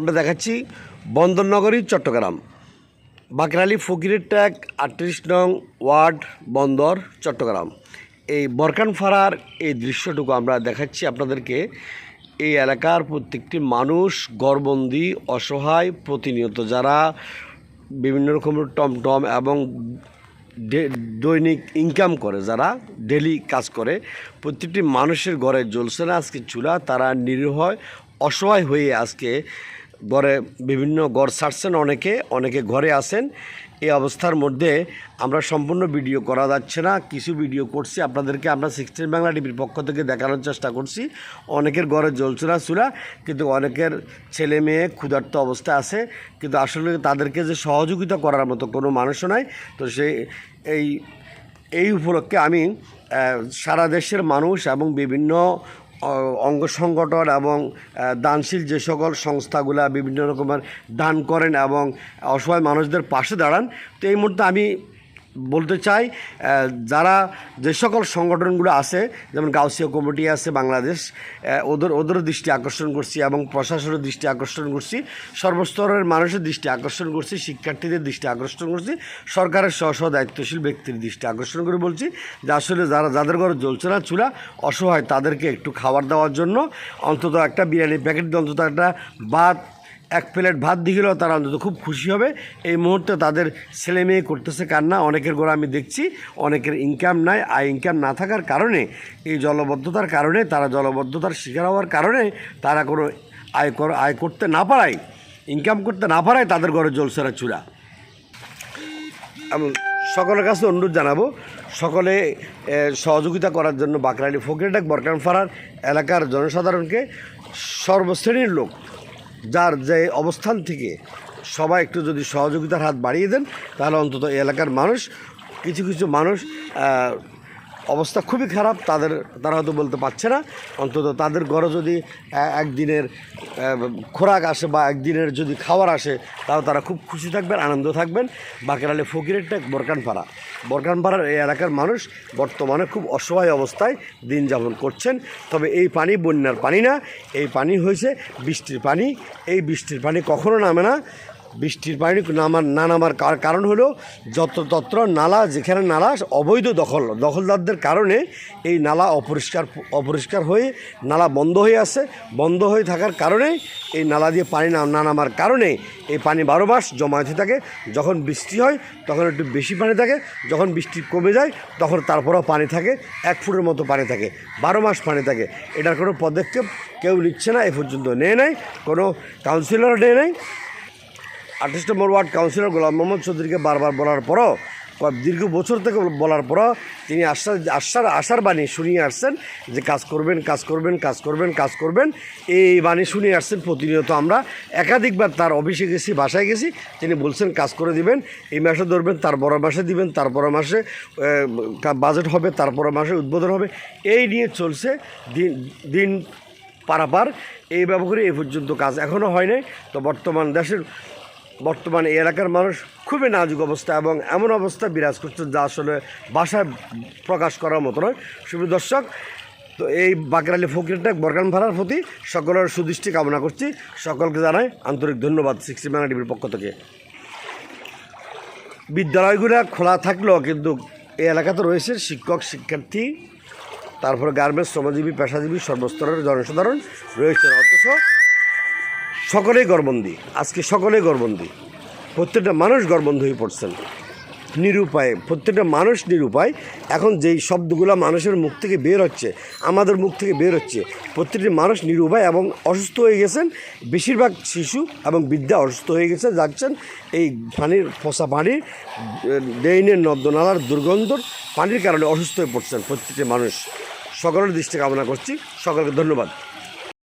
আমরা দেখাচ্ছি বন্দরনগরী, চট্টগ্রাম। বাকরালি ফকিরের ট্যাগ, আটত্রিশ নং ওয়ার্ড, বন্দর, চট্টগ্রাম। এই বরকানফাড়ার এই দৃশ্যটুকু আমরা দেখাচ্ছি আপনাদেরকে। এই এলাকার প্রত্যেকটি মানুষ গড়বন্দি অসহায়, প্রতিনিয়ত যারা বিভিন্ন রকমের টমটম এবং দৈনিক ইনকাম করে, যারা ডেলি কাজ করে, প্রত্যেকটি মানুষের ঘরে জ্বলছে না, আজকে চুলা, তারা নিরীহ অসহায় হয়ে আজকে ঘরে বিভিন্ন ঘর ছাড়ছেন অনেকে অনেকে ঘরে আসেন এই অবস্থার মধ্যে আমরা সম্পূর্ণ ভিডিও করা যাচ্ছে না, কিছু ভিডিও করছি। আপনাদেরকে আমরা সিক্সটিন বাংলা টিভির পক্ষ থেকে দেখানোর চেষ্টা করছি। অনেকের ঘরে জ্বলছে না চুলা কিন্তু অনেকের ছেলে মেয়ে ক্ষুধার্ত অবস্থায় আছে। কিন্তু আসলে তাদেরকে যে সহযোগিতা করার মতো কোনো মানুষও নাই। তো সেই এই এই উপলক্ষে আমি সারা দেশের মানুষ এবং বিভিন্ন অঙ্গ সংগঠন এবং দানশীল যে সকল সংস্থাগুলা বিভিন্ন রকমের দান করেন এবং অসহায় মানুষদের পাশে দাঁড়ান। তো এই মুহূর্তে আমি বলতে চাই যারা যে সকল সংগঠনগুলো আছে, যেমন গাউসিয়া কমিটি আছে বাংলাদেশ ওদের, ওদেরও দৃষ্টি আকর্ষণ করছি এবং প্রশাসনের দৃষ্টি আকর্ষণ করছি, সর্বস্তরের মানুষের দৃষ্টি আকর্ষণ করছি, শিক্ষার্থীদের দৃষ্টি আকর্ষণ করছি, সরকারের স্ব স্ব দায়িত্বশীল ব্যক্তির দৃষ্টি আকর্ষণ করে বলছি যে আসলে যারা, যাদের ঘরে জ্বলছে না চুলা, অসহায় তাদেরকে একটু খাবার দেওয়ার জন্য অন্তত একটা বিরিয়ানি প্যাকেট, অন্তত একটা ভাত এক প্লেট ভাত দিয়ে গেলেও তারা অন্তত খুব খুশি হবে। এই মুহূর্তে তাদের ছেলে মেয়ে করতেছে কান্না, অনেকের ঘরে আমি দেখছি, অনেকের ইনকাম নাই, আয় ইনকাম না থাকার কারণে, এই জলবদ্ধতার কারণে, তারা জলবদ্ধতার শিকার হওয়ার কারণে তারা কোনো আয় কর, আয় করতে না পারায় ইনকাম করতে না পারায় তাদের ঘরে জলসেরা চূড়া। সকলের কাছে অনুরোধ জানাব, সকলে সহযোগিতা করার জন্য বাকরালি ফকিরটাক বরকানফাড়ার এলাকার জনসাধারণকে সর্বশ্রেণীর লোক যার যে অবস্থান থেকে সবাই একটু যদি সহযোগিতার হাত বাড়িয়ে দেন, তাহলে অন্তত এলাকার মানুষ, কিছু কিছু মানুষ অবস্থা খুবই খারাপ, তাদের, তারা হয়তো বলতে পারছে না। অন্তত তাদের ঘরে যদি একদিনের খোরাক আসে বা একদিনের যদি খাবার আসে তাও তারা খুব খুশি থাকবেন, আনন্দ থাকবেন। বাকেরালে ফকিরের টেক বরকানপাড়া। বরকানপাড়ার এই এলাকার মানুষ বর্তমানে খুব অসহায় অবস্থায় দিন যাপন করছেন। তবে এই পানি বন্যার পানি না, এই পানি হয়েছে বৃষ্টির পানি। এই বৃষ্টির পানি কখনো নামে না। বৃষ্টির পানি নামার না নামার কার- কারণ হলো যত্রতত্র নালা, যেখানে নালা অবৈধ দখল। দখলদারদের কারণে এই নালা অপরিষ্কার অপরিষ্কার হয়ে নালা বন্ধ হয়ে আছে বন্ধ হয়ে থাকার কারণে এই নালা দিয়ে পানি না নামার কারণে এই পানি বারো মাস জমা হতে থাকে। যখন বৃষ্টি হয়, তখন একটু বেশি পানি থাকে। যখন বৃষ্টি কমে যায়, তখন তারপরেও পানি থাকে। এক ফুটের মতো পানি থাকে। বারো মাস পানি থাকে। এটার কোনো পদক্ষেপ কেউ নিচ্ছে না, এ পর্যন্ত নেয় নাই। কোনো কাউন্সিলরও নেয় নাই। আঠাশ number ward councillor Golam Mohammad চৌধুরীকে বারবার বলার পরও দীর্ঘ বছর থেকে বলার পরও তিনি আশ্বাস আশ্বার আশার বাণী শুনিয়ে আসছেন যে কাজ করবেন কাজ করবেন কাজ করবেন কাজ করবেন। এই বাণী শুনিয়ে আসছেন প্রতিনিয়ত আমরা। একাধিকবার তার অফিসে গেছি, বাসায় গেছি। তিনি বলছেন, কাজ করে দিবেন, এই মাসে ধরবেন তার বড় মাসে দিবেন তার বড় মাসে বাজেট হবে, তারপর মাসে উদ্বোধন হবে। এই নিয়ে চলছে দিন দিন পারাপার। এই ব্যবহারে এই পর্যন্ত কাজ এখনও হয় নাই। তো বর্তমান দেশের বর্তমানে এলাকার মানুষ খুবই নাজুক অবস্থা এবং এমন অবস্থা বিরাজ করছে যা আসলে ভাষায় প্রকাশ করার মতো নয়। শুভ দর্শক, তো এই বাকরালি ফকিরটা বরকান ভাড়ার প্রতি সকলের সুদৃষ্টি কামনা করছি। সকলকে জানাই আন্তরিক ধন্যবাদ সিক্সটি ম্যানা টিভির পক্ষ থেকে। বিদ্যালয়গুলো খোলা থাকলেও কিন্তু এই এলাকাতে রয়েছে শিক্ষক, শিক্ষার্থী, তারপরে গার্মেন্টস শ্রমজীবী, পেশাজীবী, সর্বস্তরের জনসাধারণ রয়েছে। অথচ সকলেই গড়বন্দি আজকে সকলেই গড়বন্দি প্রত্যেকটা মানুষ গড়বন্ধ হয়ে পড়ছেন। নিরুপায়, প্রত্যেকটা মানুষ নিরুপায়। এখন যেই শব্দগুলো মানুষের মুখ থেকে বের হচ্ছে, আমাদের মুখ থেকে বের হচ্ছে, প্রত্যেকটি মানুষ নিরুপায় এবং অসুস্থ হয়ে গেছেন। বেশিরভাগ শিশু এবং বিদ্যা অসুস্থ হয়ে গেছে, যাচ্ছেন এই পানির ফসা পানির ড্রেইনের নর্দনালার দুর্গন্ধর পানির কারণে অসুস্থ হয়ে পড়ছেন প্রত্যেকটি মানুষ। সকলের দৃষ্টি কামনা করছি। সকলকে ধন্যবাদ।